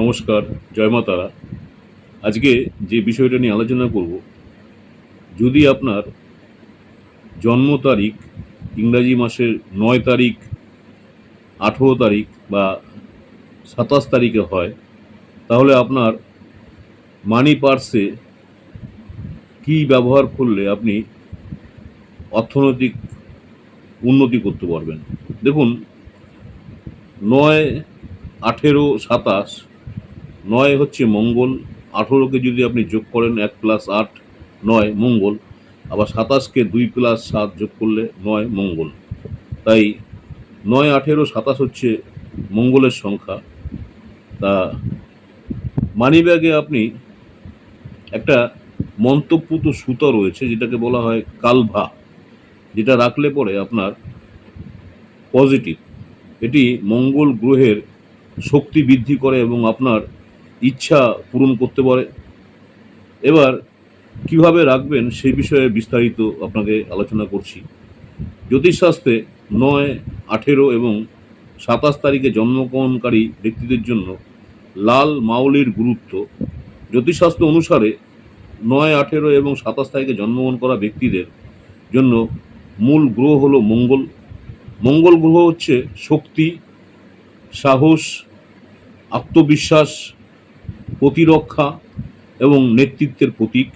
নমস্কার, জয় তারা। আজকে যে বিষয়টা নিয়ে আলোচনা করব, যদি আপনার জন্ম তারিখ ইংরাজি মাসের নয় তারিখ, আঠেরো তারিখ বা সাতাশ তারিখে হয়, তাহলে আপনার মানি পার্সে কী ব্যবহার করলে আপনি অর্থনৈতিক উন্নতি করতে পারবেন? দেখুন, নয়, আঠেরো, সাতাশ নয় হচ্ছে মঙ্গল, আঠেরোকে যদি আপনি যোগ করেন এক প্লাস আট, নয় মঙ্গল, আবার সাতাশকে দুই প্লাস সাত যোগ করলে নয় মঙ্গল। তাই নয় আঠেরো সাতাশ হচ্ছে মঙ্গলের সংখ্যা। তা মানি ব্যাগে আপনি একটা মন্তব্যত সুতো রয়েছে, যেটাকে বলা হয় কালভা, যেটা রাখলে পরে আপনার পজিটিভ। এটি মঙ্গল গ্রহের শক্তি বৃদ্ধি করে এবং আপনার ইচ্ছা পূরণ করতে পারে। এবার কীভাবে রাখবেন সেই বিষয়ে বিস্তারিত আপনাকে আলোচনা করছি। জ্যোতিষশাস্ত্রে নয়, আঠেরো এবং সাতাশ তারিখে জন্মগ্রহণকারী ব্যক্তিদের জন্য লাল মাউলির গুরুত্ব। জ্যোতিষশাস্ত্র অনুসারে নয়, আঠেরো এবং সাতাশ তারিখে জন্মগ্রহণ করা ব্যক্তিদের জন্য মূল গ্রহ হল মঙ্গল। মঙ্গল গ্রহ হচ্ছে শক্তি, সাহস, আত্মবিশ্বাস প্রতিরক্ষা এবং নেতৃত্বের প্রতীক।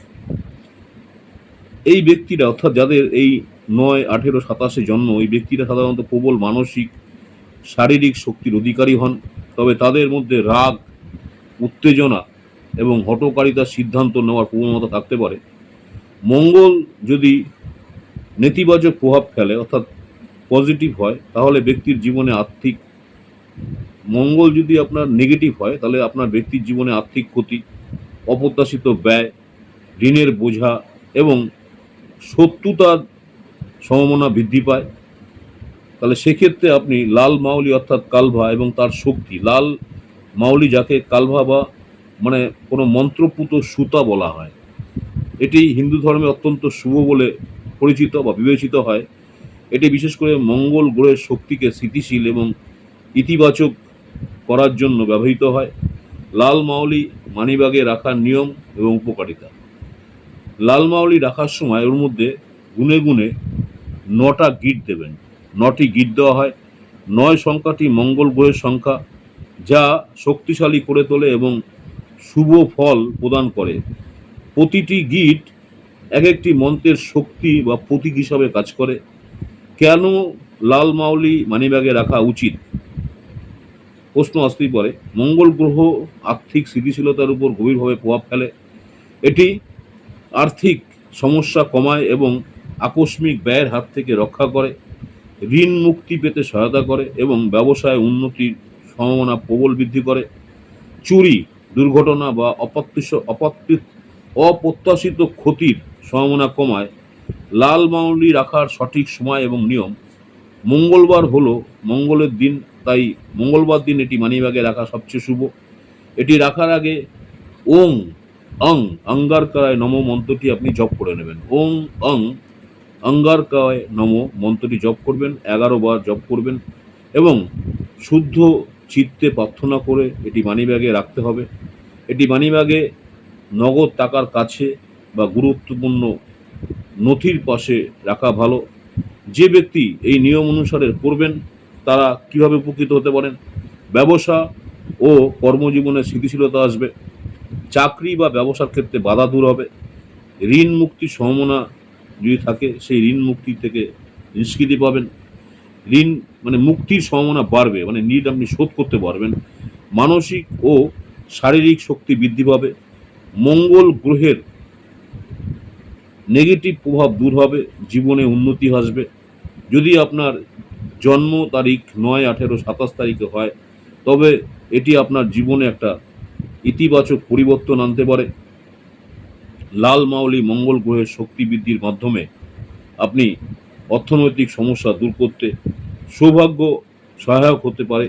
এই ব্যক্তিরা, অর্থাৎ যাদের এই নয়, আঠেরো, সাতাশে জন্ম, এই ব্যক্তিরা সাধারণত প্রবল মানসিক, শারীরিক শক্তির অধিকারী হন। তবে তাদের মধ্যে রাগ, উত্তেজনা এবং হটকারিতার সিদ্ধান্ত নেওয়ার প্রবণতা থাকতে পারে। মঙ্গল যদি নেতিবাচক প্রভাব ফেলে, অর্থাৎ পজিটিভ হয়, তাহলে ব্যক্তির জীবনে আর্থিক মঙ্গল যদি আপনার নেগেটিভ হয়, তাহলে আপনার ব্যক্তির জীবনে আর্থিক ক্ষতি, অপ্রত্যাশিত ব্যয়, ঋণের বোঝা এবং শত্রুতার সম্ভাবনা বৃদ্ধি পায়। তাহলে সেক্ষেত্রে আপনি লাল মাউলি অর্থাৎ কালভা এবং তার শক্তি, লাল মাউলি যাকে কালভা বা মানে কোনো মন্ত্রপুত সুতা বলা হয়, এটি হিন্দু ধর্মে অত্যন্ত শুভ বলে পরিচিত বা বিবেচিত হয়। এটি বিশেষ করে মঙ্গল গ্রহের শক্তিকে স্থিতিশীল এবং ইতিবাচক করার জন্য ব্যবহৃত হয়। লাল মাউলি মানিবাগে রাখার নিয়ম এবং উপকারিতা। লাল মাউলি রাখার সময় ওর মধ্যে গুনে গুনে নটা গিট দেবেন। নটি গিট দেওয়া হয়। নয় সংখ্যাটি মঙ্গল গ্রহের সংখ্যা, যা শক্তিশালী করে তোলে এবং শুভ ফল প্রদান করে। প্রতিটি গিট এক একটি মন্ত্রের শক্তি বা প্রতীক হিসাবে কাজ করে। কেন লাল মাউলি মানিব্যাগে রাখা উচিত? প্রশ্ন আসতেই পারে। মঙ্গল গ্রহ আর্থিক স্থিতিশীলতার উপর গভীরভাবে প্রভাব ফেলে। এটি আর্থিক সমস্যা কমায় এবং আকস্মিক ব্যয়ের হাত থেকে রক্ষা করে, ঋণ মুক্তি পেতে সহায়তা করে এবং ব্যবসায় উন্নতির সম্ভাবনা প্রবল বৃদ্ধি করে। চুরি, দুর্ঘটনা বা অপ্রত্যাশ অপ্রত্য অপ্রত্যাশিত ক্ষতির সম্ভাবনা কমায়। লাল মাউলি রাখার সঠিক সময় এবং নিয়ম। মঙ্গলবার হলো মঙ্গলের দিন। তাই মঙ্গলবার দিন এটি মানিব্যাগে রাখা সবচেয়ে শুভ। এটি রাখার আগে ওং, অং অঙ্গারকায় নম মন্ত্রটি আপনি জপ করে নেবেন। ওং, অং অঙ্গারকায় নম মন্ত্রটি জপ করবেন, এগারো বার জপ করবেন এবং শুদ্ধ চিত্তে প্রার্থনা করে এটি মানিব্যাগে রাখতে হবে। এটি মানিব্যাগে নগদ টাকার কাছে বা গুরুত্বপূর্ণ নথির পাশে রাখা ভালো। যে ব্যক্তি এই নিয়ম অনুসারে করবেন তারা কীভাবে উপকৃত হতে পারেন? ব্যবসা ও কর্মজীবনে স্থিতিশীলতা আসবে। চাকরি বা ব্যবসার ক্ষেত্রে বাধা দূর হবে। ঋণ মুক্তির সম্ভাবনা যদি থাকে, সেই ঋণ মুক্তি থেকে নিষ্কৃতি পাবেন। ঋণ মানে মুক্তির সম্ভাবনা বাড়বে মানে নিট আপনি শোধ করতে পারবেন। মানসিক ও শারীরিক শক্তি বৃদ্ধি পাবে। মঙ্গল গ্রহের নেগেটিভ প্রভাব দূর হবে। জীবনে উন্নতি আসবে। যদি আপনার জন্ম তারিখ নয় আঠেরো সাতাশ তারিখে হয়, তবে এটি আপনার জীবনে একটা ইতিবাচক পরিবর্তন আনতে পারে। লাল মাউলি মঙ্গল গ্রহের শক্তি বৃদ্ধির মাধ্যমে আপনি অর্থনৈতিক সমস্যা দূর করতে সৌভাগ্য সহায়ক হতে পারে।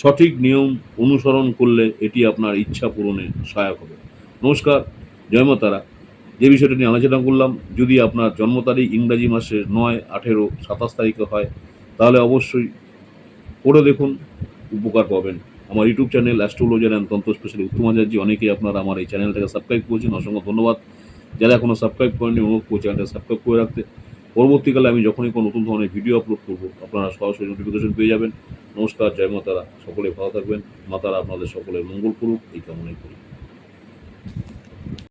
সঠিক নিয়ম অনুসরণ করলে এটি আপনার ইচ্ছা পূরণে সহায়ক হবে। নমস্কার, জয় মা তারা। যে বিষয়টা নিয়ে আলোচনা করলাম, যদি আপনার জন্ম তারিখ ইংরাজি মাসের নয় আঠেরো সাতাশ তারিখে হয় তাহলে অবশ্যই পড়ে দেখুন, উপকার পাবেন। আমার YouTube channel astrologer and tantra specially Uttam Acharya, অনেকেই আপনারা আমার এই চ্যানেলটাকে সাবস্ক্রাইব করেছেন, অসংখ্য ধন্যবাদ। যারা এখনও সাবস্ক্রাইব করেনি অনুরোধ করছি চ্যানেলটা সাবস্ক্রাইব করে রাখতে। পরবর্তীকালে আমি যখনই কোনো নতুন ধরনের ভিডিও আপলোড করব, আপনারা সরাসরি নোটিফিকেশন পেয়ে যাবেন। নমস্কার, জয় মাতারা। সকলে ভালো থাকবেন। মাতারা আপনাদের সকলের মঙ্গল করুক, এই কামনাই করি।